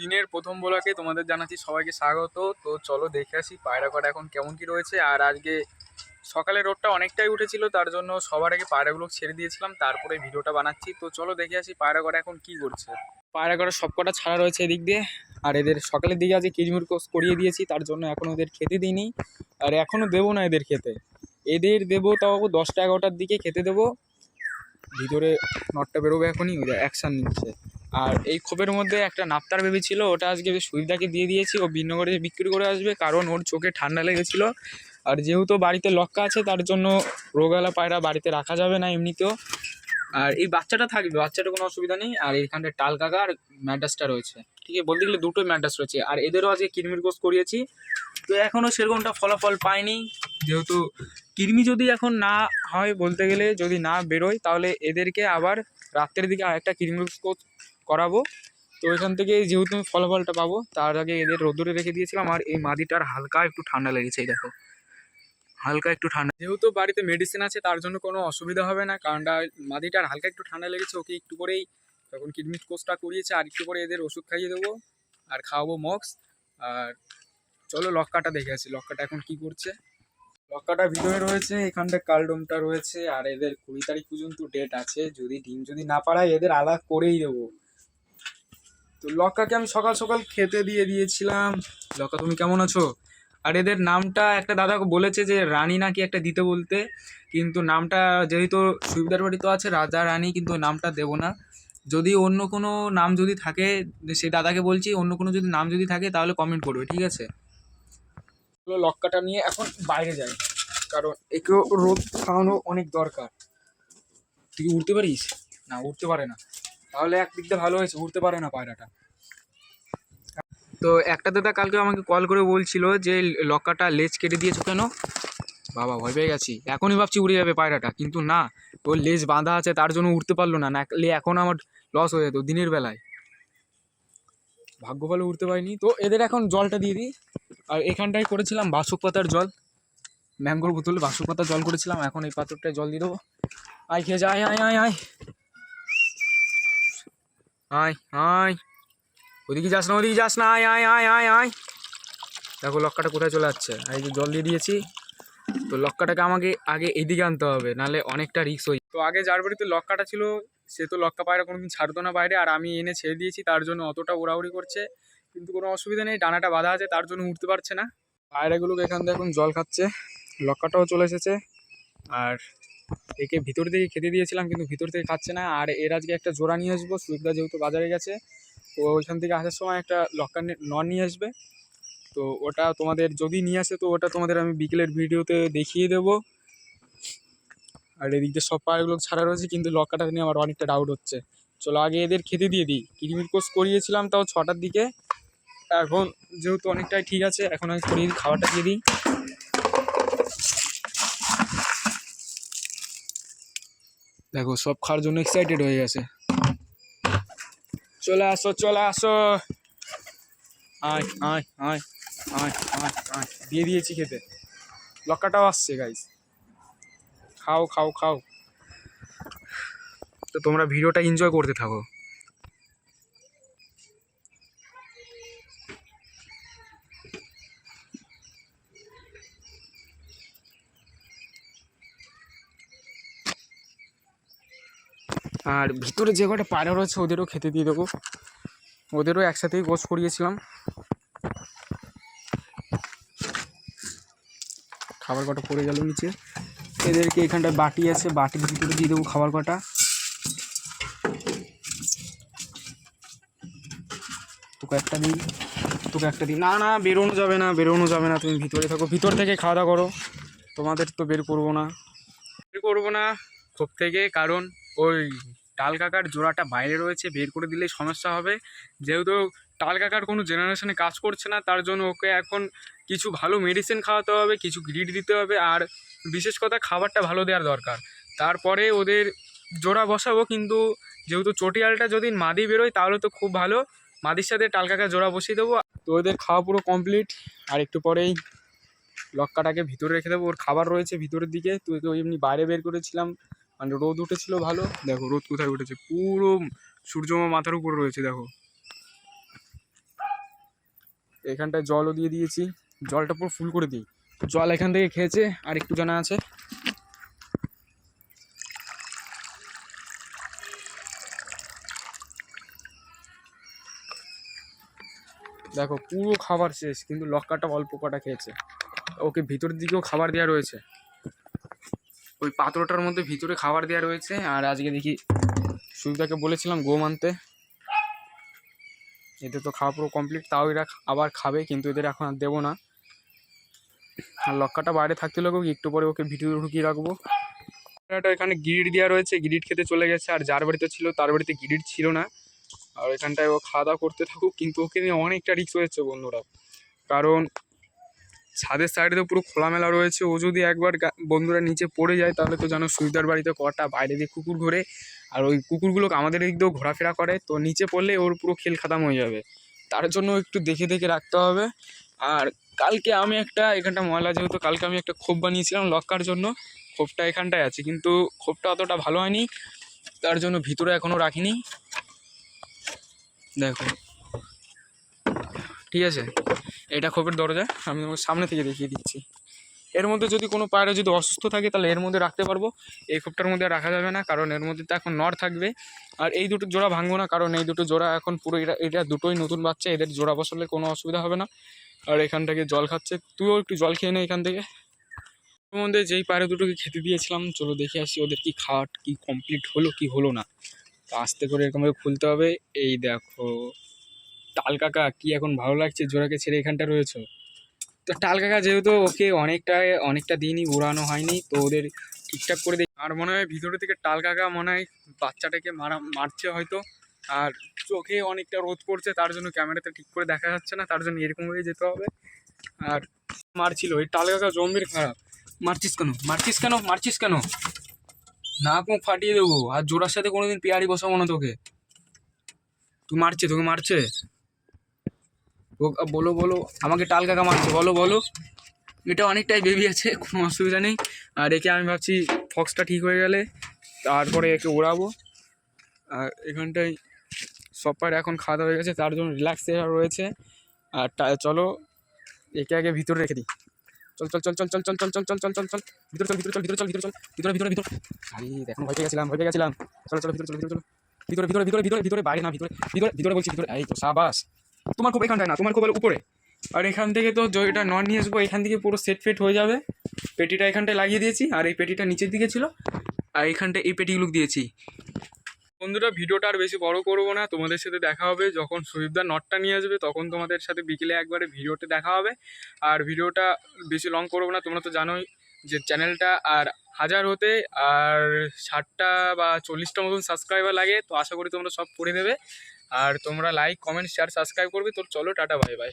দিনের প্রথম বলাকে তোমাদের জানাচ্ছি সবাইকে স্বাগত। তো চলো দেখে আসি পায়রা কটা এখন কেমন কি রয়েছে। আর আজকে সকালে রোডটা অনেকটাই উঠেছিল, তার জন্য সবার আগে পায়রাগুলো ছেড়ে দিয়েছিলাম, তারপরে ভিডিওটা বানাচ্ছি। তো চলো দেখে আসি পায়রা কটা এখন কি করছে। পায়রা কটা সব কটা ছাড়া রয়েছে এদিক দিয়ে, আর এদের সকালের দিকে আজকে কিচমির কোষ করিয়ে দিয়েছি, তার জন্য এখন ওদের খেতে দিইনি, আর এখনও দেবো না এদের খেতে। এদের দেবো তাও দশটা এগারোটার দিকে খেতে দেবো, ভিতরে নটটা বেরোবে এখনই ওই অ্যাকশান নিচ্ছে। আর এই ক্ষোভের মধ্যে একটা নাপ্তার বেবি ছিল, ওটা আজকে সুবিধাকে দিয়ে দিয়েছি, ও বিনগরে বিক্রি করে আসবে, কারণ ওর চোখে ঠান্ডা লেগেছিলো। আর যেহেতু বাড়িতে লক্কা আছে, তার জন্য রোগালা পায়রা বাড়িতে রাখা যাবে না এমনিতেও। আর এই বাচ্চাটা থাকবে, বাচ্চাটা কোনো অসুবিধা নেই, আর এখানটা টাল কাকা আর ম্যাডাসটা রয়েছে। ঠিক আছে, বলতে গেলে দুটোই ম্যাডাস রয়েছে, আর এদেরও আজকে কিরমির কোর্স করিয়েছি। তো এখনও সেরকমটা ফলাফল পাইনি, যেহেতু কৃমি যদি এখন না হয় বলতে গেলে, যদি না বেরোয়, তাহলে এদেরকে আবার রাত্রের দিকে আরেকটা কৃমির কোর্স করাবো। তো এখান থেকে যেহেতু আমি ফলাফলটা পাবো, তার আগে এদের রোদরে রেখে দিয়েছিলাম। আর এই মাদিটার হালকা একটু ঠান্ডা লেগেছে, এই দেখো। হালকা একটু ঠান্ডা। যেহেতু বাড়িতে মেডিসিন আছে, তার জন্য কোনো অসুবিধা হবে না কারণটা মাদিটার হালকা একটু ঠান্ডা লেগেছে, ওকে একটু করেই তখন কিডমিট কোর্সটা করিয়েছে, আর একটু করে এদের ওষুধ খাইয়ে দেবো, আর খাওয়াবো মক্স আর চলো লক্কাটা দেখে আসি, লক্কাটা এখন কি করছে। লক্কাটা ভিতরে রয়েছে এখানটা কালডোমটা রয়েছে, আর এদের কুড়ি তারিখ পর্যন্ত ডেট আছে। যদি ডিম যদি না পারায় এদের আলাদা করেই দেবো। তো লক্কাকে আমি সকাল সকাল খেতে দিয়ে দিয়েছিলাম। লক্কা, তুমি কেমন আছো? আর এদের নামটা একটা দাদা বলেছে যে রানী নাকি একটা দিতে বলতে, কিন্তু নামটা যেহেতু সুবিধার বাড়ি তো আছে, রাজা, রানী, কিন্তু নামটা দেবো না। যদি অন্য কোনো নাম যদি থাকে, সেই দাদাকে বলছি, অন্য কোনো যদি নাম যদি থাকে, তাহলে কমেন্ট করবে, ঠিক আছে? লক্কাটা নিয়ে এখন বাইরে যাই, কারণ একেও রোদ খাওয়ানো অনেক দরকার। তুই উঠতে পারিস? না উঠতে পারে না। তাহলে একদিক দিয়ে ভালো হয়েছে উঠতে পারে না পায়রাটা। তো একটা দাদা কালকে আমাকে কল করে বলছিল যে লক্কাটা লেজ কেটে দিয়েছ কেন? বাবা ভয় পেয়ে গেছি। এখনই ভাবছি উড়ে যাবে পায়রাটা কিন্তু না ওর লেজ বাঁধা আছে তার জন্য উঠতে পারল না। নাকলে এখন আমার লস হয়ে যেত দিনের বেলায়। ভাগ্য ভালো উঠতে পারিনি। তো এদের এখন জলটা দিয়ে দিই। আর এখানটায় করেছিলাম বাসক পাতার জল। ম্যাঙ্গোর বোতলে বাসক পাতার জল করেছিলাম। এখন এই পাত্রটায় জল দিয়ে দেবো। আয় খেয়ে যা আয় আয় আয়। আয় আয়। ওদিকে যাস না, ওদিকে যাস না, আয় আয় আয় আয় আয়। দেখো লক্কাটা কোথায় চলে যাচ্ছে? আর যে জল দিয়ে দিয়েছি, তো লক্কাটাকে আমাকে আগে এদিকে আনতে হবে, নাহলে অনেকটা রিক্স হই তো আগে যার বাড়িতে লক্কাটা ছিল, সে তো লক্কা পায়রা কোনোদিন ছাড়তো না বাইরে, আর আমি এনে ছেড়ে দিয়েছি, তার জন্য অতটা উড়াউড়ি করছে। কিন্তু কোনো অসুবিধা নেই, ডানাটা বাঁধা আছে, তার জন্য উঠতে পারছে না। পায়রাগুলোকে এখান থেকে এখন জল খাচ্ছে, লক্কাটাও চলে এসেছে। আর একে ভিতর থেকে খেতে দিয়েছিলাম, কিন্তু ভিতর থেকে খাচ্ছে না। আর এর আজকে একটা জোড়া নিয়ে আসব সুইপদা যেহেতু বাজারে গেছে ও ওইখান থেকে আসার সময় একটা লক্কার নন নিয়ে আসবে। তো ওটা তোমাদের যদি নিয়ে আসে, তো ওটা তোমাদের আমি বিকেলের ভিডিওতে দেখিয়ে দেবো। আর এদিক দিয়ে সব পায়রাগুলো ছাড়া রয়েছে, কিন্তু লক্কাটা নিয়ে আমার অনেকটা ডাউট হচ্ছে। চলো আগে এদের খেতে দিয়ে দিই। কিরমির কোর্স করিয়েছিলাম তাও ছটার দিকে। এখন যেহেতু অনেকটাই ঠিক আছে, এখন আমি করিয়ে দিয়ে দিই। দেখো, সব খাওয়ার জন্য এক্সাইটেড হয়ে গেছে। চলে আসো চলে আসো। আয় আয় আয় আয় আয় আয়। দিয়ে দিয়েছি খেতে। লক্কাটাও আসছে গাইস খাও খাও খাও। তো তোমরা ভিডিওটা এনজয় করতে থাকো। আর ভিতরে যে কটা পায়রা রয়েছে ওদেরও খেতে দিয়ে দেবো। ওদেরও একসাথেই গোছ করিয়েছিলাম। খাবার কটা পড়ে গেল নিচে। এদেরকে এখানটায় বাটি আছে বাটির ভিতরে দিয়ে দেবো খাবার কটা। তোকে একটা দিই তোকে একটা দিই না না, বেরোনো যাবে না, বেরোনো যাবে না, তুমি ভিতরে থাকো। ভিতর থেকে খাওয়া দাওয়া করো। তোমাদের তো বের করব না। বের করব না। খোপ থেকে কারণ ওই টাল কাকার জোড়াটা বাইরে রয়েছে, বের করে দিলে সমস্যা হবে। যেহেতু টাল কাকার কোনো জেনারেশনে কাজ করছে না, তার জন্য ওকে এখন কিছু ভালো মেডিসিন খাওয়াতে হবে, কিছু গ্রিড দিতে হবে, আর বিশেষ কথা খাবারটা ভালো দেওয়ার দরকার। তারপরে ওদের জোড়া বসাবো, কিন্তু যেহেতু চটিয়ালটা যদি মাদি বেরোয়, তাহলে তো খুব ভালো। মাদির সাথে টাল কাকার জোড়া বসিয়ে দেবো। তো ওদের খাওয়া পুরো কমপ্লিট আর একটু পরেই লক্কাটাকে ভিতরে রেখে দেবো। ওর খাবার রয়েছে ভিতরের দিকে। তো এমনি বাইরে বের করেছিলাম। মানে রোদ উঠেছিল ভালো। দেখো, রোদ কোথায় উঠেছে? পুরো সূর্যমা মাথার উপরে রয়েছে, দেখো। এখানটায় জলও দিয়ে দিয়েছি। জলটা পুরো ফুল করে দিই। জল এখান থেকে খেয়েছে, আর একটু জানা আছে। দেখো, পুরো খাবার শেষ, কিন্তু লক্কাটা অল্প কটা খেয়েছে। ওকে ভিতরের দিকেও খাবার দেওয়া রয়েছে। ওই পাত্রটার মধ্যে ভিতরে খাবার দেওয়া রয়েছে। আর আজকে দেখি সুবিধাকে বলেছিলাম গম আনতে। এদের তো খাওয়া পুরো কমপ্লিট তাও এরা আবার খাবে, কিন্তু এদের এখন আর দেবো না। আর লক্কাটা বাইরে থাকতে লাগবে, একটু পরে ওকে ভিডিও ঢুকিয়ে রাখব। একটা এখানে গিরিট দেওয়া রয়েছে, গিরিট খেতে চলে গেছে, আর যার বাড়িতে ছিল তার বাড়িতে গিরিট ছিল না। আর এখানটায় ও খাওয়া দাওয়া করতে থাকুক, কিন্তু ওকে নিয়ে অনেকটা রিস্ক হয়েছে বন্ধুরা। কারণ ছাদের সাইডে তো পুরো খোলামেলা রয়েছে। ও যদি একবার বন্ধুরা নিচে পড়ে যায়, তাহলে তো জানো সুবিধার বাড়িতে কটা, বাইরে দিয়ে কুকুর ঘোরে। আর ওই কুকুরগুলোকে আমাদের দিক দিয়েও ঘোরাফেরা করে। তো নিচে পড়লে ওর পুরো খেল খাতাম হয়ে যাবে। তার জন্য একটু দেখে দেখে রাখতে হবে। আর কালকে আমি একটা, এখানটা ময়লা যেহেতু, কালকে আমি একটা খোপ বানিয়েছিলাম লক্কার জন্য। খোপটা এখানটায় আছে, কিন্তু খোপটা অতটা ভালো হয়নি। তার জন্য ভিতরে এখনও রাখিনি। দেখো। ঠিক আছে? এটা খোপের দরজা, আমি তোমাকে সামনে থেকে দেখিয়ে দিচ্ছি। এর মধ্যে যদি কোনো পায়রা যদি অসুস্থ থাকে, তাহলে এর মধ্যে রাখতে পারব। এই খোপটার মধ্যে রাখা যাবে না, কারণ এর মধ্যে তো এখন নর থাকবে। আর এই দুটো জোড়া ভাঙবো না, কারণ এই দুটো জোড়া এখন পুরো এটা এটা দুটোই নতুন বাচ্চা, এদের জোড়া বসলে কোনো অসুবিধা হবে না। আর এখান থেকে জল খাচ্ছে। তুইও একটু জল খেয়ে নে এখান থেকে। এর মধ্যে যেই পায়রা দুটোকে খেতে দিয়েছিলাম, চলো দেখে আসি ওদের কি খাট কি কমপ্লিট হলো, কি হলো না। আস্তে করে এরকমভাবে খুলতে হবে। এই দেখো। টাল কাকা, কি এখন ভালো লাগছে? জোড়াকে ছেড়ে এখানটা রয়েছে? তো টাল কাকা, যেহেতু ওকে অনেকটা অনেকটা দিনই উড়ানো হয়নি, তো ওদের ঠিকঠাক করে দেখি। আর মনে হয় ভিতরে থেকে টাল কাকা মনে হয় বাচ্চাটাকে মারা, মারছে হয়তো। আর চোখে অনেকটা রোদ পড়ছে, তার জন্য ক্যামেরাতে ঠিক করে দেখা যাচ্ছে না, তার জন্য এরকম হয়ে যেতে হবে। আর মারছিল ওই টাল কাকা জম্বির খারাপ। মারছিস কেন? মারছিস কেন? মারছিস কেন? নাক মুখ ফাটিয়ে দেবো, আর জোড়ার সাথে কোনোদিন পেয়ারি বসাবো না তোকে। তুই মারছে, তোকে মারছে? বলো বলো আমাকে টাল কাকা মারছে বলো বলো এটা অনেকটাই বেবি আছে কোনো অসুবিধা নেই আর একে আমি ভাবছি ফক্সটা ঠিক হয়ে গেলে তারপরে একে ওড়াবো আর এখানটায় সপার এখন খাওয়া হয়ে গেছে তার জন্য রিল্যাক্স রয়েছে আর চলো একে আগে ভিতরে রেখে দিই চল চল চল চল চল চল চল চল চল চল চল চল ভিতরে চল ভিতরে চল ভিতরে চল ভিতরে চল ভিতরে ভিতরে ভিতরে আরে দেখুন ভয় পেয়ে গেছিলাম ভয় পেয়ে গেছিলাম চলো চলো ভিতরে চলো ভিতরে চলো ভিতরে ভিতরে ভিতরে ভিতরে ভিতরে বাইরে না ভিতরে ভিতরে ভিতরে বলছি ভিতরে এই তো সাবাস তোমার খুব এখানটায় না, তোমার খুব উপরে। আর এখান থেকে তো এটা নন নিয়ে আসব, এখান থেকে পুরো সেট ফেট হয়ে যাবে। পেটিটা এখানটায় লাগিয়ে দিয়েছি, আর এই পেটিটা নিচের দিকে ছিল। আর এখানটায় এই পেটিগুলো দিয়েছি। বন্ধুরা, ভিডিওটা আর বেশি বড় করব না। তোমাদের সাথে দেখা হবে যখন সুদীপদার নটটা নিয়ে আসবে, তখন তোমাদের সাথে বিকেলে একবারে ভিডিওতে দেখা হবে। আর ভিডিওটা বেশি লং করব না, তোমরা তো জানোই যে চ্যানেলটা আর হাজার হতে আর ষাটটা বা চল্লিশটা মতন সাবস্ক্রাইবার লাগে, তো আশা করি তোমরা সব করে দেবে। আর তোমরা লাইক কমেন্ট শেয়ার সাবস্ক্রাইব করবে তো চলো টাটা বাই বাই